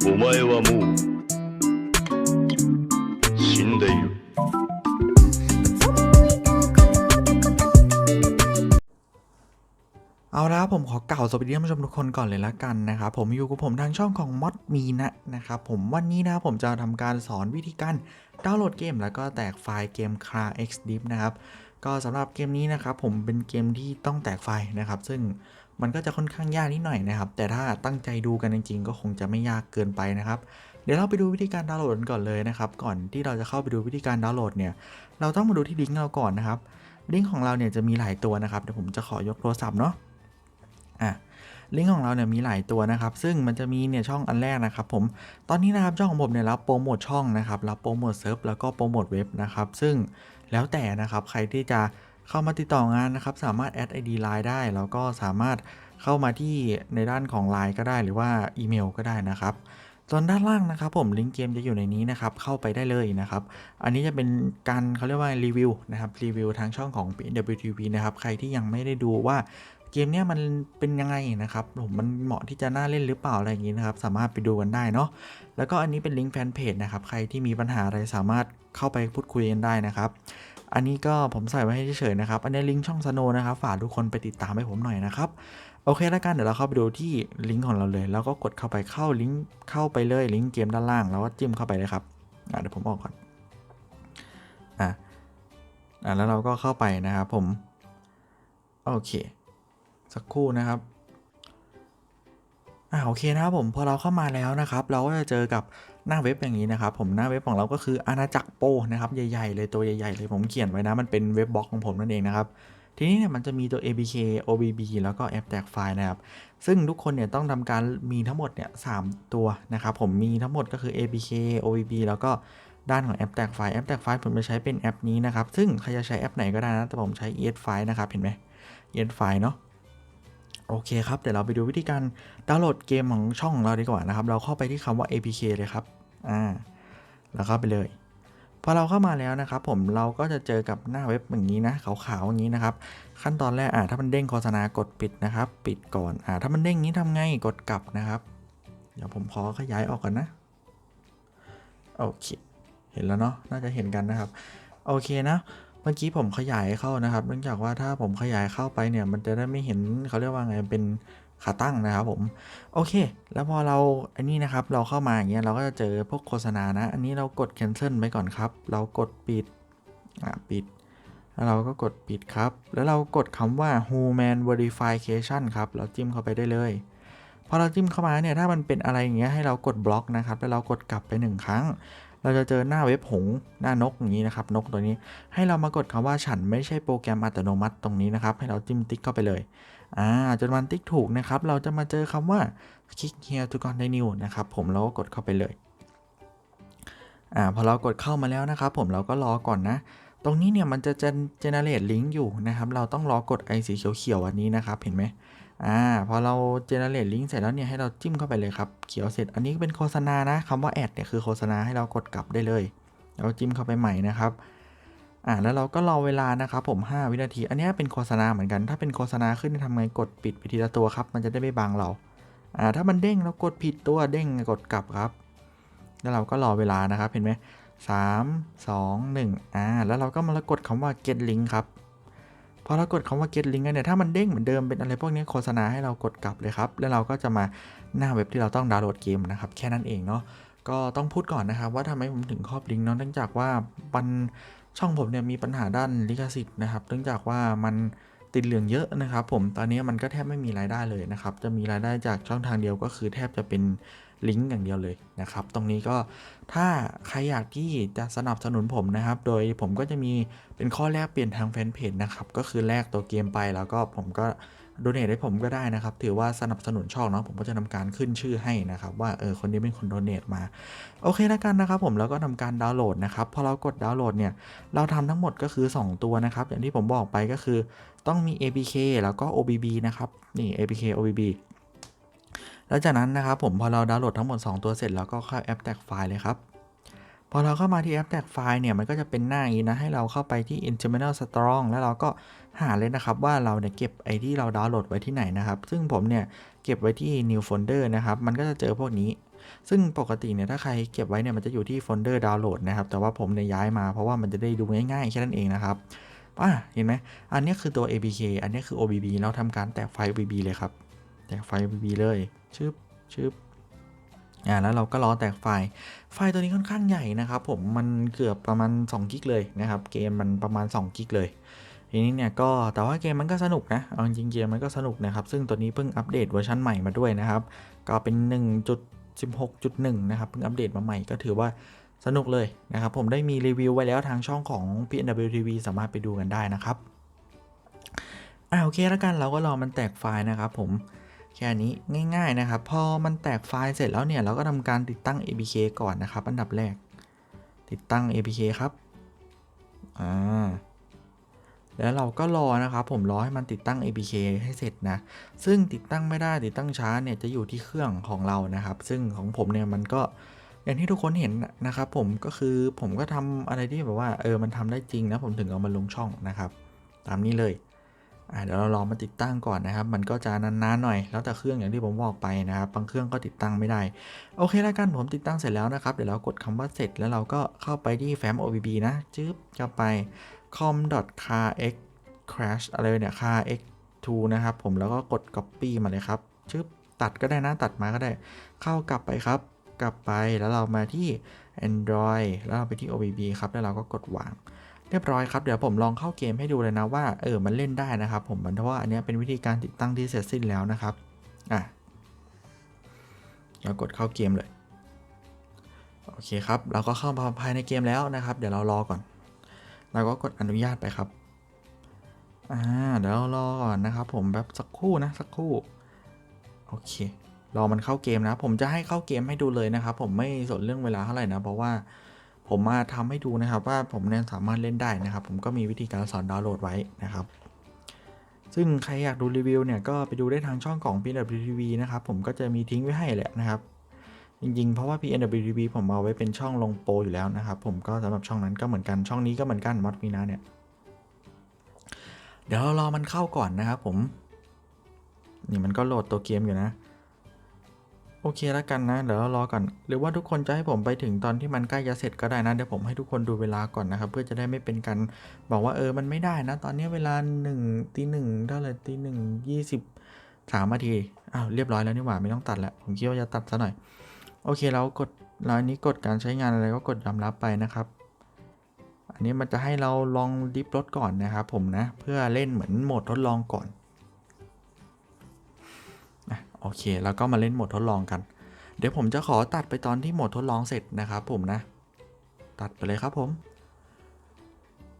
お前はもう死んでいる เอาละครับผมขอกล่าวสวัสดีท่านผู้ชมทุกคนก่อนเลยละกันนะครับผมอยู่กับผมทางช่องของมอดมีนะนะครับผมวันนี้นะผมจะทำการสอนวิธีการดาวน์โหลดเกม แล้วก็แตกไฟล์เกม Car X Deep นะครับก็สำหรับเกมนี้นะครับผมเป็นเกมที่ต้องแตกไฟล์นะครับ ซึ่ง มันก็จะค่อนข้างยากนิดหน่อยนะครับ แต่ถ้าตั้งใจดูกันจริงๆ ก็คงจะไม่ยากเกินไปนะครับ เดี๋ยวเราไปดูวิธีการดาวน์โหลดกันก่อนเลยนะครับ ก่อนที่เราจะเข้าไปดูวิธีการดาวน์โหลดเนี่ย เราต้องมาดูที่ลิงก์เราก่อนนะครับ ลิงก์ของเราเนี่ยจะมีหลายตัวนะครับ เดี๋ยวผมจะขอยกโทรศัพท์เนาะ อะลิงก์ของเราเนี่ยมีหลายตัวนะครับ ซึ่งมันจะมีเนี่ยช่องอันแรกนะครับผม ตอนนี้นะครับช่องของผมเนี่ยรับโปรโมทช่องนะครับ รับโปรโมทเซิร์ฟแล้วก็โปรโมทเว็บนะครับ ซึ่งแล้วแต่นะครับใครที่จะ เข้ามาติดต่องานนะครับ สามารถแอด ID Line ได้ แล้วก็สามารถเข้ามาที่ในด้านของ Line ก็ได้ หรือว่าอีเมลก็ได้นะครับส่วนด้านล่างนะครับผมลิงก์เกมจะอยู่ในนี้นะครับเข้าไปได้เลยนะครับอันนี้จะเป็นการเขาเรียกว่ารีวิวนะครับรีวิวทางช่องของ PWTV นะครับใครที่ยังไม่ได้ดูว่าเกมเนี้ยมันเป็นยังไงนะครับผมมันเหมาะที่จะน่าเล่นหรือเปล่าอะไรอย่างนี้นะครับสามารถไปดูกันได้เนาะแล้วก็อันนี้เป็นลิงก์แฟนเพจนะครับใครที่มีปัญหาอะไรสามารถเข้าไปพูดคุยกันได้นะครับ อันนี้ก็ผมใส่ไว้ให้เฉยๆนะครับ อันนี้ลิงก์ช่องสโนนะครับ ฝากทุกคนไปติดตามให้ผมหน่อยนะครับ โอเคแล้วกันเดี๋ยวเราเข้าไปดูที่ลิงก์ของเราเลย แล้วก็กดเข้าไปเข้าลิงก์เข้าไปเลยลิงก์เกมด้านล่าง แล้วก็จิ้มเข้าไปเลยครับอะเดี๋ยวผมออกก่อนอะอะแล้วเราก็เข้าไปนะครับผม โอเค สักครู่นะครับอ่าโอเคนะครับผมพอเราเข้ามาแล้วนะครับ เราก็จะเจอกับ หน้าเว็บอย่างนี้นะครับผมหน้าเว็บของเราก็คืออาณาจักรโปนะครับใหญ่ๆเลยตัวใหญ่ๆเลยผมเขียนไว้นะมันเป็นเว็บบล็อกของผมนั่นเองนะครับทีนี้เนี่ยมันจะมีตัว APK OBB แล้วก็แอปแตกไฟล์นะครับ ซึ่งทุกคนเนี่ยต้องทำการมีทั้งหมดเนี่ยสามตัวนะครับผมมีทั้งหมดก็คือ APK OBB แล้วก็ด้านของแอปแตกไฟล์แอปแตกไฟล์ผมจะใช้เป็นแอปนี้นะครับ ซึ่งใครจะใช้แอปไหนก็ได้นะ แต่ผมใช้ ES File นะครับ เห็นไหม ES File เนาะโอเคครับ เดี๋ยวเราไปดูวิธีการดาวน์โหลดเกมของช่องของเราดีกว่านะครับ เราเข้าไปที่คำว่า APK เลยครับ อ่าแล้วเข้าไปเลยพอเราเข้ามาแล้วนะครับ ผมเราก็จะเจอกับหน้าเว็บอย่างนี้นะขาวๆอย่างนี้นะครับ ขั้นตอนแรกอ่าถ้ามันเด้งโฆษณากดปิดนะครับ ปิดก่อนอ่าถ้ามันเด้งนี้ทำไงกดกลับนะครับ เดี๋ยวผมขอขยายออกก่อนนะโอเคเห็นแล้วเนาะน่าจะเห็นกันนะครับ โอเคนะเมื่อกี้ผมขยายเข้านะครับ เนื่องจากว่าถ้าผมขยายเข้าไปเนี่ย มันจะได้ไม่เห็นเขาเรียกว่าไงเป็น ขาตั้งนะครับผม โอเค แล้วพอเราอันนี้นะครับเราเข้ามาอย่างเงี้ยเราก็จะเจอพวกโฆษณานะ อันนี้เรากด cancel ไปก่อนครับ เรากดปิดอะปิด แล้วเราก็กดปิดครับ แล้วเรากดคำว่า human verification ครับ เราจิ้มเข้าไปได้เลยพอเราจิ้มเข้ามาเนี่ยถ้ามันเป็นอะไรอย่างเงี้ยให้เรากดบล็อกนะครับ แล้วเรากดกลับไปหนึ่งครั้งเราจะเจอหน้าเว็บหงหน้านกอย่างนี้นะครับ นกตัวนี้ ให้เรามากดคำว่าฉันไม่ใช่โปรแกรมอัตโนมัติตรงนี้นะครับ ให้เราจิ้มติ๊กเข้าไปเลย อ่าจนวันติ๊กถูกนะครับ เราจะมาเจอคำว่า click here to continue นะครับ ผมเราก็กดเข้าไปเลยอ่าพอเรากดเข้ามาแล้วนะครับผมเราก็รอก่อนนะ ตรงนี้เนี่ยมันจะ generate link อยู่นะครับ เราต้องรอกดไอสีเขียวๆอันนี้นะครับ เห็นไหมอ่าพอเรา generate link เสร็จแล้วเนี่ยให้เราจิ้มเข้าไปเลยครับ เขียวเสร็จอันนี้เป็นโฆษณานะคำว่า ad เนี่ยคือโฆษณาให้เรากดกลับได้เลย เราจิ้มเข้าไปใหม่นะครับ อ่าแล้วเราก็รอเวลานะครับผม 5 วินาที อันนี้เป็นโฆษณาเหมือนกัน ถ้าเป็นโฆษณาขึ้นทำไงกดปิดไปทีละตัวครับ มันจะได้ไม่บังเรา อ่าถ้ามันเด้งเรากดผิดตัวเด้งกดกลับครับ แล้วเราก็รอเวลานะครับเห็นไหมสามสองหนึ่งอ่าแล้วเราก็มากดคำว่า get link ครับพอเรากดคำว่า get link เนี่ยถ้ามันเด้งเหมือนเดิมเป็นอะไรพวกนี้โฆษณาให้เรากดกลับเลยครับ แล้วเราก็จะมาหน้าเว็บที่เราต้องดาวน์โหลดเกมนะครับแค่นั้นเองเนาะก็ต้องพูดก่อนนะครับว่าทำไมผมถึงครอบลิงก์เนาะเนื่องจากว่ามัน ช่องผมเนี่ยมีปัญหาด้านลิขสิทธิ์นะครับเนื่องจากว่ามันติดเหลืองเยอะนะครับ ผมตอนนี้มันก็แทบไม่มีรายได้เลยนะครับ จะมีรายได้จากช่องทางเดียวก็คือแทบจะเป็นลิงก์อย่างเดียวเลยนะครับ ตรงนี้ก็ถ้าใครอยากที่จะสนับสนุนผมนะครับ โดยผมก็จะมีเป็นข้อแลกเปลี่ยนทางแฟนเพจนะครับ ก็คือแลกตัวเกมไปแล้วก็ผมก็ โดเนทให้ผมก็ได้นะครับ ถือว่าสนับสนุนช่องเนาะผมก็จะทำการขึ้นชื่อให้นะครับ ว่าเออคนนี้เป็นคนโดเนทมา โอเคแล้วกันนะครับ ผมแล้วก็ทำการดาวน์โหลดนะครับพอเรากดดาวน์โหลดเนี่ยเราทำทั้งหมดก็คือ 2 ตัวนะครับ อย่างที่ผมบอกไปก็คือต้องมี APK แล้วก็ OBB นะครับนี่ APK OBB แล้วจากนั้นนะครับผมพอเราดาวน์โหลดทั้งหมด 2 ตัวเสร็จแล้วก็เข้าแอปแตกไฟล์เลยครับ พอเราเข้ามาที่แอปแตกไฟล์เนี่ย มันก็จะเป็นหน้าอย่างนี้นะ ให้เราเข้าไปที่ Interminal strong แล้วเราก็หาเลยนะครับ ว่าเราเนี่ยเก็บไอที่เราดาวน์โหลดไว้ที่ไหนนะครับ ซึ่งผมเนี่ยเก็บไว้ที่ new folder นะครับ มันก็จะเจอพวกนี้ ซึ่งปกติเนี่ยถ้าใครเก็บไว้เนี่ยมันจะอยู่ที่โฟลเดอร์ดาวน์โหลดนะครับ แต่ว่าผมเนี่ยย้ายมาเพราะว่ามันจะได้ดูง่ายๆแค่นั้นเองนะครับอะเห็นไหมอันนี้คือตัว APK อันนี้คือ OBB เราทำการแตกไฟล์ OBB เลยครับ แตกไฟล์ OBB เลยชึบชึบ อ่าแล้วเราก็รอแตกไฟล์ ไฟล์ตัวนี้ค่อนข้างใหญ่นะครับผมมันเกือบประมาณ2กิกเลยนะครับ เกมมันประมาณ2กิกเลยทีนี้เนี่ยก็แต่ว่าเกมมันก็สนุกนะเอาจริงเกมมันก็สนุกนะครับ ซึ่งตัวนี้เพิ่งอัปเดตเวอร์ชันใหม่มาด้วยนะครับ ก็เป็น 1.16.1 นะครับ เพิ่งอัปเดตมาใหม่ก็ถือว่าสนุกเลยนะครับ ผมได้มีรีวิวไว้แล้วทางช่องของ PNW TV สามารถไปดูกันได้นะครับอ่าโอเคแล้วกันเราก็รอมันแตกไฟล์นะครับผม แค่นี้ง่ายๆนะครับ พอมันแตกไฟล์เสร็จแล้วเนี่ยเราก็ทำการติดตั้ง APK ก่อนนะครับ อันดับแรก ติดตั้ง APK ครับอ่าแล้วเราก็รอนะครับ ผมรอให้มันติดตั้ง APK ให้เสร็จนะ ซึ่งติดตั้งไม่ได้ติดตั้งช้าเนี่ยจะอยู่ที่เครื่องของเรานะครับ ซึ่งของผมเนี่ยมันก็อย่างที่ทุกคนเห็นนะครับ ผมก็คือผมก็ทำอะไรที่แบบว่าเออมันทำได้จริงนะผมถึงเอามาลงช่องนะครับ ตามนี้เลย เดี๋ยวเราลองมาติดตั้งก่อนนะครับ มันก็จะนานๆหน่อย แล้วแต่เครื่องอย่างที่ผมบอกไปนะครับ บางเครื่องก็ติดตั้งไม่ได้ โอเคแล้วกันผมติดตั้งเสร็จแล้วนะครับ เดี๋ยวเรากดคำว่าเสร็จแล้วเราก็เข้าไปที่แฟ้ม OBB นะจึ๊บเข้าไป com.carx crash อะไรเนี่ย carx2 นะครับ ผมแล้วก็กด copy มาเลยครับชึบตัดก็ได้นะตัดมาก็ได้ เข้ากลับไปครับ กลับไปแล้วเรามาที่ Android แล้วเราไปที่ OBB ครับ แล้วเราก็กดวาง เรียบร้อยครับเดี๋ยวผมลองเข้าเกมให้ดูเลยนะว่าเออมันเล่นได้นะครับผมเพราะว่าอันนี้เป็นวิธีการติดตั้งที่เสร็จสิ้นแล้วนะครับอะเรากดเข้าเกมเลยโอเคครับเราก็เข้ามาภายในเกมแล้วนะครับ เดี๋ยวเรารอก่อน เราก็กดอนุญาตไปครับอ่าเดี๋ยวเรารอก่อนนะครับ ผมแบบสักครู่นะสักครู่โอเครอมันเข้าเกมนะ ผมจะให้เข้าเกมให้ดูเลยนะครับ ผมไม่สนเรื่องเวลาเท่าไหร่นะ เพราะว่า ผมมาทำให้ดูนะครับว่าผมเนี่ยสามารถเล่นได้นะครับ ผมก็มีวิธีการสอนดาวน์โหลดไว้นะครับ ซึ่งใครอยากดูรีวิวเนี่ยก็ไปดูได้ทางช่องของ PWTV นะครับผมก็จะมีทิ้งไว้ให้แหละนะครับ จริงๆ เพราะว่า PNWTV ผมเอาไว้เป็นช่องลงโปรอยู่แล้วนะครับ ผมก็สำหรับช่องนั้นก็เหมือนกันช่องนี้ก็เหมือนกันมอดมีนาเนี่ยเดี๋ยวเรารอมันเข้าก่อนนะครับผม นี่มันก็โหลดตัวเกมอยู่นะ โอเคแล้วกันนะ เดี๋ยวเรารอก่อน หรือว่าทุกคนจะให้ผมไปถึงตอนที่มันใกล้จะเสร็จก็ได้นะ เดี๋ยวผมให้ทุกคนดูเวลาก่อนนะครับ เพื่อจะได้ไม่เป็นการบอกว่าเออมันไม่ได้นะ ตอนนี้เวลาหนึ่งตีหนึ่งเท่าไหร่ตีหนึ่งยี่สิบสามนาทีอ้าวเรียบร้อยแล้วนี่หว่าไม่ต้องตัดแล้ว ผมคิดว่าจะตัดซะหน่อย โอเคเรากดเราอันนี้กดการใช้งานอะไรก็กดยอมรับไปนะครับ อันนี้มันจะให้เราลองดิฟรถก่อนนะครับผมนะ เพื่อเล่นเหมือนโหมดทดลองก่อน โอเค แล้วก็มาเล่นโหมดทดลองกัน เดี๋ยวผมจะขอตัดไปตอนที่โหมดทดลองเสร็จนะครับผมนะ ตัดไปเลยครับผม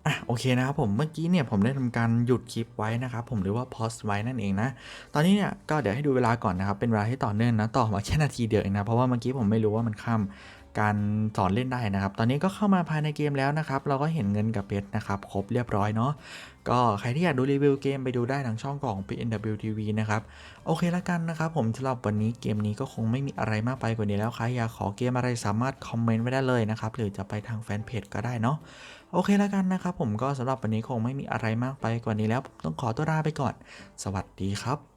อะโอเคนะครับผมเมื่อกี้เนี่ยผมได้ทำการหยุดคลิปไว้นะครับผมหรือว่าพอสไว้นั่นเองนะ ตอนนี้เนี่ยก็เดี๋ยวให้ดูเวลาก่อนนะครับเป็นเวลาที่ต่อเนื่องนะต่อมาแค่นาทีเดียวเองนะเพราะว่าเมื่อกี้ผมไม่รู้ว่ามันข้า การสอนเล่นได้นะครับ ตอนนี้ก็เข้ามาภายในเกมแล้วนะครับ เราก็เห็นเงินกับเพชรนะครับ ครบเรียบร้อยเนาะ ก็ใครที่อยากดูรีวิวเกมไปดูได้ทางช่องของ PNW TV นะครับ โอเคแล้วกันนะครับ ผมสำหรับวันนี้เกมนี้ก็คงไม่มีอะไรมากไปกว่านี้แล้วใครอยากขอเกมอะไรสามารถคอมเมนต์ไว้ได้เลยนะครับ หรือจะไปทางแฟนเพจก็ได้เนาะ โอเคแล้วกันนะครับ ผมก็สำหรับวันนี้คงไม่มีอะไรมากไปกว่านี้แล้ว ผมต้องขอตัวลาไปก่อน สวัสดีครับ